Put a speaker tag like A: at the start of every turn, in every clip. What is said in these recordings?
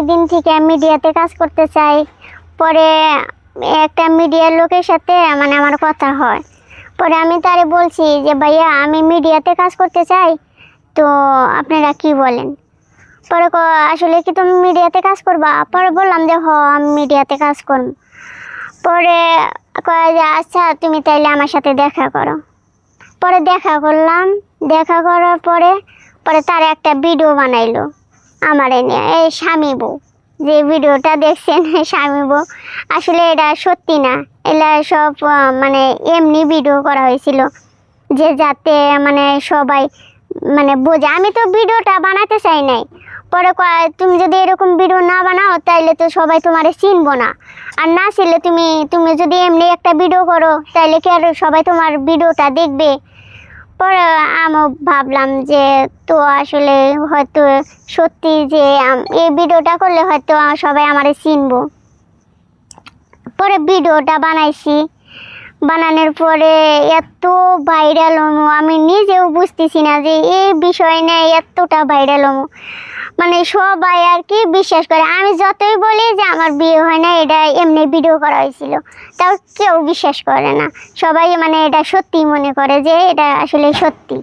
A: অনেক দিন থেকে মিডিয়াতে কাজ করতে চাই। পরে একটা মিডিয়ার লোকের সাথে মানে আমার কথা হয়। পরে আমি তারে বলছি যে, ভাইয়া, আমি মিডিয়াতে কাজ করতে চাই, তো আপনারা কি বলেন? পরে আসলে কি তুমি মিডিয়াতে কাজ করবা? পরে বললাম যে, হ, আমি মিডিয়াতে কাজ করব। পরে কয় যে আচ্ছা তুমি তাইলে আমার সাথে দেখা করো। পরে দেখা করলাম। দেখা করার পরে পরে তার একটা ভিডিও বানাইলো। আমার নিয়ে। এই স্বামী বউ, যে ভিডিওটা দেখছেন স্বামী বউ, আসলে এটা সত্যি না। এটা সব মানে এমনি ভিডিও করা হয়েছিল যে যাতে মানে সবাই মানে বোঝে। আমি তো ভিডিওটা বানাতে চাই নাই। পরে তুমি যদি এরকম ভিডিও না বানাও, তাইলে তো সবাই তোমারে চিনবো না। আর না ছিলে তুমি তুমি যদি এমনি একটা ভিডিও করো, তাইলে কি আর সবাই তোমার ভিডিওটা দেখবে? পরে আমি ভাবলাম যে তো আসলে হয়তো সত্যি যে এই ভিডিওটা করলে হয়তো সবাই আমারে চিনবো। পরে ভিডিওটা বানাইছি। বানানোর পরে এত ভাইরাল হমো। আমি নিজেও বুঝতেছি না যে এই বিষয় নিয়ে এতটা ভাইরাল হমো। মানে সবাই আর কি বিশ্বাস করে। আমি যতই বলি যে আমার বিয়ে হয় না এটা এমনি ভিডিও করা হয়েছিল। তাও কেউ বিশ্বাস করে না। সবাই মানে এটা সত্যি মনে করে যে এটা আসলে সত্যি।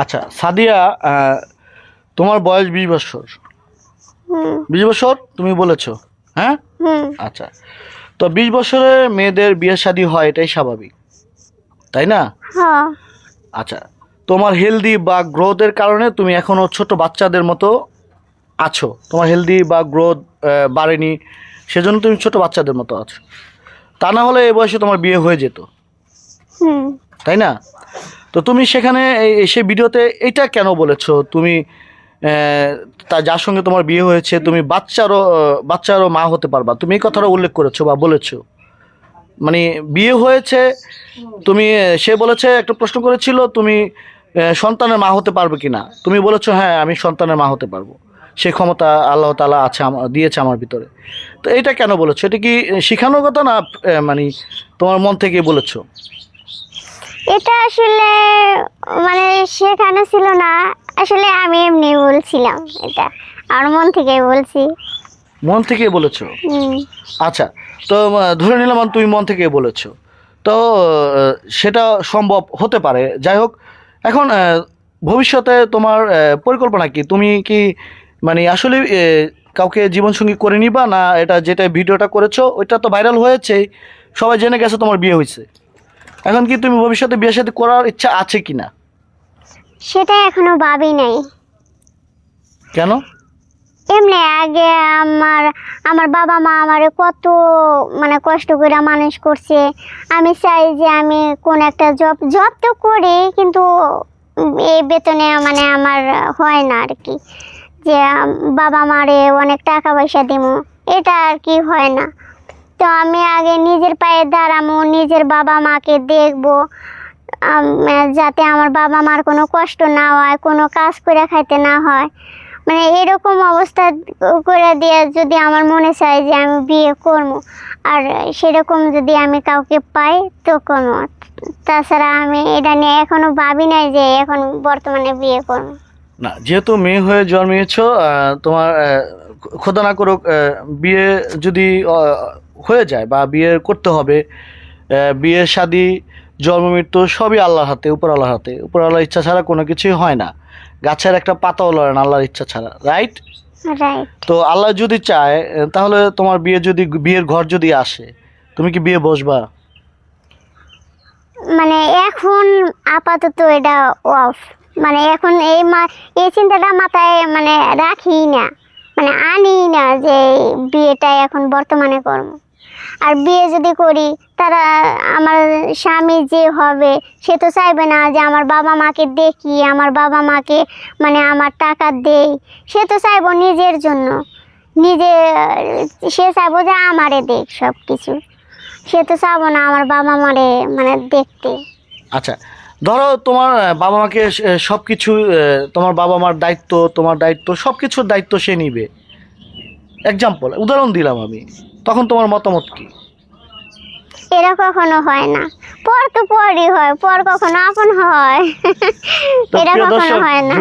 B: আচ্ছা সাদিয়া তোমার বয়স বিশ বছর। বিশ বছর তুমি বলেছ হ্যাঁ? আচ্ছা। তো বিশ বছরে মেয়েদের বিয়ে শাদী হয় এটাই স্বাভাবিক তাই না?
A: হ
B: আচ্ছা তোমার হেলদি বা গ্রোথের কারণে তুমি এখনও ছোট বাচ্চাদের মতো আছো তোমার হেলদি বা গ্রোথ বাড়েনি সেজন্য তুমি ছোট বাচ্চাদের মতো আছো তা না হলে এই বয়সে তোমার বিয়ে হয়ে যেত তাই না? তো তুমি সেখানে এই- এই ভিডিওতে এটা কেন বলেছ? তুমি তা যার সঙ্গে তোমার বিয়ে হয়েছে, তুমি বাচ্চারও বাচ্চারও মা হতে পারবা। তুমি এই কথাটা উল্লেখ করেছ বা বলেছ। মানে বিয়ে হয়েছে, তুমি সে বলেছে, একটা প্রশ্ন করেছিল, তুমি সন্তানের মা হতে পারবে কি না তুমি বলেছ হ্যাঁ আমি সন্তানের মা হতে পারব। সে ক্ষমতা আল্লাহ তালা আছে আমা- দিয়েছে আমার ভিতরে। তো এটা কেন বলেছ? এটা কি শেখানোর কথা না মানে তোমার মন থেকে বলেছ?
A: এটা আসলে মানে শেখানো ছিল না। আসলে আমি এমনি বলছিলাম এটা। আমার মন থেকে বলছি।
B: মন থেকে বলেছ?
A: হুম।
B: আচ্ছা তো ধরে নিলাম তুমি মন থেকে বলেছ। তো সেটা সম্ভব হতে পারে। যাই হোক এখন ভবিষ্যতে তোমার পরিকল্পনা কি? তুমি কি মানে আসলে কাউকে জীবনসঙ্গী করে নিবা না এটা যেটা ভিডিওটা করেছ ওইটা তো ভাইরাল হয়েছে সবাই জেনে গেছে তোমার বিয়ে হয়েছে। এখন কি তুমি ভবিষ্যতে বিয়ে সাথে করার ইচ্ছা আছে কি না
A: সেটা এখনও ভাবি নাই।
B: কেন?
A: এমনি আগে আমার আমার বাবা মা আমারে কত মানে কষ্ট করে মানুষ করছে। আমি চাই যে আমি কোন একটা জব জব তো করি কিন্তু এই বেতনে মানে আমার হয় না আর কি যে বাবা মারে অনেক টাকা পয়সা দিব এটা আর কি হয় না। তো আমি আগে নিজের পায়ে দাঁড়াবো নিজের বাবা মাকে দেখব। যাতে আমার বাবা মার কোনো কষ্ট না হয়, কোনো কাজ করে খাইতে না হয়। মানে এরকম অবস্থা করে দিয়ে যদি আমার মনে চায় যে আমি বিয়ে করব, আর সেরকম যদি আমি কাউকে পাই, তো করব। তাছাড়া আমি এটা নিয়ে এখনও ভাবি নাই যে এখন বর্তমানে বিয়ে করব।
B: না, যেহেতু মেয়ে হয়ে জন্মিয়েছো তোমার খোদা না করুক বিয়ে যদি হয়ে যায় বা বিয়ে করতে হবে আহ, বিয়ে শাদি জন্ম মৃত্যু সবই আল্লাহর হাতে উপর আল্লাহর হাতে। উপর আল্লাহর ইচ্ছা ছাড়া কোনো কিছুই হয় না। গাছের একটা পাতাও লড়ে না আল্লাহর ইচ্ছা ছাড়া রাইট
A: রাইট
B: তো আল্লাহ যদি চায় তাহলে তোমার বিয়ে যদি বিয়ের ঘর যদি আসে তুমি কি বিয়ে বসবা?
A: মানে এখন আপাতত এটা অফ মানে এখন এই মা এই চিন্তাটা মাথায় মানে রাখি না। মানে আনি না যে বিয়েটা এখন বর্তমানে করব আর বিয়ে যদি করি, তারা আমার স্বামী যে হবে, সে তো চাইবে না যে আমার বাবা মাকে দেখি, আমার বাবা মাকে মানে আমার টাকা দেই। সে তো চাইব নিজের জন্য। নিজে, সে চাইব যে আমারে দেখ সব কিছু সে তো চাবো না আমার বাবা মারে মানে দেখতে।
B: আচ্ছা ধরো তোমার বাবা মাকে সব কিছু তোমার বাবা মার দায়িত্ব, তোমার দায়িত্ব সব কিছুর দায়িত্ব সে নিবে। এক্সাম্পল উদাহরণ দিলাম আমি। তখন তোমার মতামত কি?
A: এরা কখনো হয় না। পর তো পরই হয় পর কখনো আপন হয়। এরা কখনো হয় না।